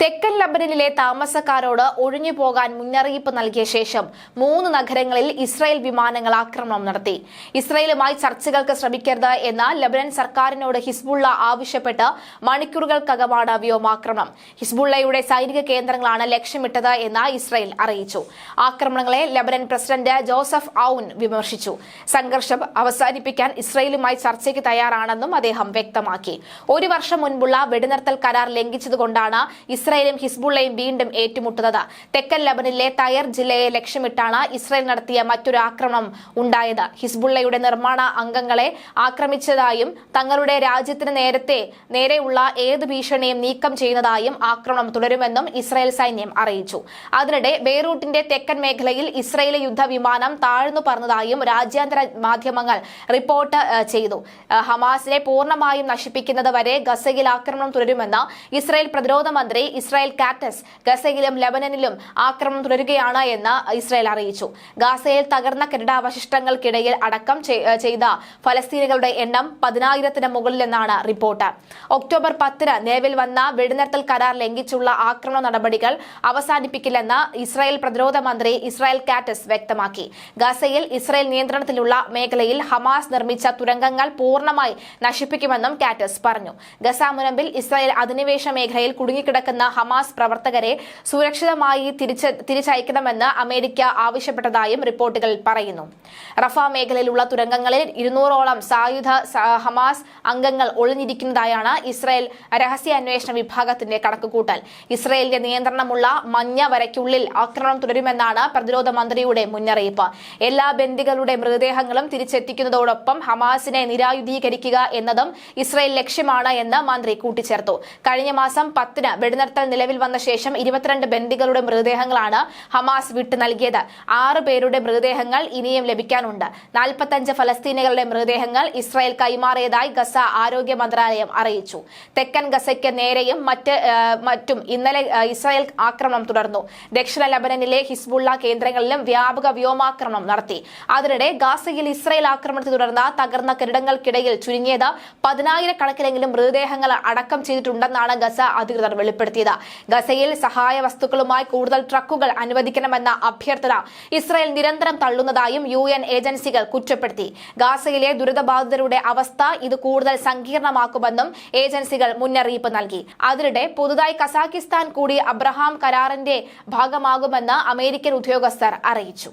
തെക്കൻ ലബനനിലെ താമസക്കാരോട് ഒഴിഞ്ഞു പോകാൻ മുന്നറിയിപ്പ് നൽകിയ ശേഷം മൂന്ന് നഗരങ്ങളിൽ ഇസ്രായേൽ വിമാനങ്ങൾ ആക്രമണം നടത്തി. ഇസ്രായേലുമായി ചർച്ചകൾക്ക് ശ്രമിക്കരുത് എന്ന ലബനൻ സർക്കാരിനോട് ഹിസ്ബുള്ള ആവശ്യപ്പെട്ട് മണിക്കൂറുകൾക്കകമാണ് വ്യോമാക്രമണം. ഹിസ്ബുള്ളയുടെ സൈനിക കേന്ദ്രങ്ങളാണ് ലക്ഷ്യമിട്ടത് എന്ന് ഇസ്രായേൽ അറിയിച്ചു. ആക്രമണങ്ങളെ ലബനൻ പ്രസിഡന്റ് ജോസഫ് ഔൻ വിമർശിച്ചു. സംഘർഷം അവസാനിപ്പിക്കാൻ ഇസ്രായേലുമായി ചർച്ചയ്ക്ക് തയ്യാറാണെന്നും അദ്ദേഹം വ്യക്തമാക്കി. ഒരു വർഷം മുൻപുള്ള വെടിനിർത്തൽ കരാർ ലംഘിച്ചതുകൊണ്ടാണ് ഇസ്രായേലും ഹിസ്ബുള്ളയും വീണ്ടും ഏറ്റുമുട്ടുന്നത്. തെക്കൻ ലബനിലെ തയർ ജില്ലയെ ലക്ഷ്യമിട്ടാണ് ഇസ്രായേൽ നടത്തിയ മറ്റൊരു ആക്രമണം ഉണ്ടായത്. ഹിസ്ബുള്ളയുടെ നിർമ്മാണ അംഗങ്ങളെ ആക്രമിച്ചതായും തങ്ങളുടെ രാജ്യത്തിന് നേരത്തെ നേരെയുള്ള ഏത് ഭീഷണിയും നീക്കം ചെയ്യുന്നതായും ആക്രമണം തുടരുമെന്നും ഇസ്രായേൽ സൈന്യം അറിയിച്ചു. അതിനിടെ ബെയ്റൂട്ടിന്റെ തെക്കൻ മേഖലയിൽ ഇസ്രായേലി യുദ്ധവിമാനം താഴ്ന്നു പറന്നതായും രാജ്യാന്തര മാധ്യമങ്ങൾ റിപ്പോർട്ട് ചെയ്തു. ഹമാസിനെ പൂർണമായും നശിപ്പിക്കുന്നത് വരെ ഗസയിൽ ആക്രമണം തുടരുമെന്ന് ഇസ്രായേൽ പ്രതിരോധ മന്ത്രി ഇസ്രായേൽ കാറ്റസ് ഗസയിലും ലബനനിലും ആക്രമണം തുടരുകയാണ് എന്ന് ഇസ്രായേൽ അറിയിച്ചു. ഗാസയിൽ തകർന്ന കെട്ടിടാവശിഷ്ടങ്ങൾക്കിടയിൽ അടക്കം ചെയ്ത ഫലസ്തീനികളുടെ എണ്ണം പതിനായിരത്തിന് മുകളിലെന്നാണ് റിപ്പോർട്ട്. ഒക്ടോബർ പത്തിന് നിലവിൽ വന്ന വെടിനിർത്തൽ കരാർ ലംഘിച്ചുള്ള ആക്രമണ നടപടികൾ അവസാനിപ്പിക്കില്ലെന്ന് ഇസ്രായേൽ പ്രതിരോധ മന്ത്രി ഇസ്രായേൽ കാറ്റസ് വ്യക്തമാക്കി. ഗസയിൽ ഇസ്രായേൽ നിയന്ത്രണത്തിലുള്ള മേഖലയിൽ ഹമാസ് നിർമ്മിച്ച തുരങ്കങ്ങൾ പൂർണമായി നശിപ്പിക്കുമെന്നും കാറ്റസ് പറഞ്ഞു. ഗസ മുനമ്പിൽ ഇസ്രായേൽ അധിനിവേശ മേഖലയിൽ കുടുങ്ങിക്കിടക്കുന്ന ഹമാസ് പ്രവർത്തകരെ സുരക്ഷിതമായി തിരിച്ച് തിരിച്ചയക്കണമെന്ന് അമേരിക്ക ആവശ്യപ്പെട്ടതായും റിപ്പോർട്ടുകൾ പറയുന്നു. റഫ മേഖലയിലുള്ള തുരങ്കങ്ങളിൽ ഇരുന്നൂറോളം സായുധ ഹമാസ് അംഗങ്ങൾ ഒളിഞ്ഞിരിക്കുന്നതായാണ് ഇസ്രായേൽ രഹസ്യാന്വേഷണ വിഭാഗത്തിന്റെ കണക്കുകൂട്ടൽ. ഇസ്രായേലിന്റെ നിയന്ത്രണമുള്ള മഞ്ഞ വരയ്ക്കുള്ളിൽ ആക്രമണം തുടരുമെന്നാണ് പ്രതിരോധ മന്ത്രിയുടെ മുന്നറിയിപ്പ്. എല്ലാ ബന്ദികളുടെ മൃതദേഹങ്ങളും തിരിച്ചെത്തിക്കുന്നതോടൊപ്പം ഹമാസിനെ നിരായുധീകരിക്കുക എന്നതും ഇസ്രായേൽ ലക്ഷ്യമാണ് എന്ന് മന്ത്രി കൂട്ടിച്ചേർത്തു. കഴിഞ്ഞ മാസം പത്തിന് വെടിനിർത്തൽ നിലവിൽ വന്ന ശേഷം ഇരുപത്തിരണ്ട് ബന്ദികളുടെ മൃതദേഹങ്ങളാണ് ഹമാസ് വിട്ടു നൽകിയത്. ആറ് പേരുടെ മൃതദേഹങ്ങൾ ഇനിയും ലഭിക്കാനുണ്ട്. നാൽപ്പത്തഞ്ച് ഫലസ്തീനികളുടെ മൃതദേഹങ്ങൾ ഇസ്രായേൽ കൈമാറിയതായി ഗസ ആരോഗ്യ മന്ത്രാലയം അറിയിച്ചു. തെക്കൻ ഗസയ്ക്ക് നേരെയും മറ്റ് മറ്റും ഇന്നലെ ഇസ്രായേൽ ആക്രമണം തുടർന്നു. ദക്ഷിണ ലബനനിലെ ഹിസ്ബുള്ള കേന്ദ്രങ്ങളിലും വ്യാപക വ്യോമാക്രമണം നടത്തി. അതിനിടെ ഗാസയിൽ ഇസ്രായേൽ ആക്രമണത്തെ തുടർന്ന് തകർന്ന കെട്ടിടങ്ങൾക്കിടയിൽ ചുരുങ്ങിയത് പതിനായിരക്കണക്കിനെങ്കിലും മൃതദേഹങ്ങൾ അടക്കം ചെയ്തിട്ടുണ്ടെന്നാണ് ഗസ അധികൃതർ വെളിപ്പെടുത്തിയത്. ഗസയിൽ സഹായ വസ്തുക്കളുമായി കൂടുതൽ ട്രക്കുകൾ അനുവദിക്കണമെന്ന അഭ്യർത്ഥന ഇസ്രായേൽ നിരന്തരം തള്ളുന്നതായും യു എൻ ഏജൻസികൾ കുറ്റപ്പെടുത്തി. ഗാസയിലെ ദുരിതബാധിതരുടെ അവസ്ഥ ഇത് കൂടുതൽ സങ്കീർണമാക്കുമെന്നും ഏജൻസികൾ മുന്നറിയിപ്പ് നൽകി. അതിനിടെ പുതുതായി കസാക്കിസ്ഥാൻ കൂടി അബ്രഹാം കരാറിന്റെ ഭാഗമാകുമെന്ന് അമേരിക്കൻ ഉദ്യോഗസ്ഥർ അറിയിച്ചു.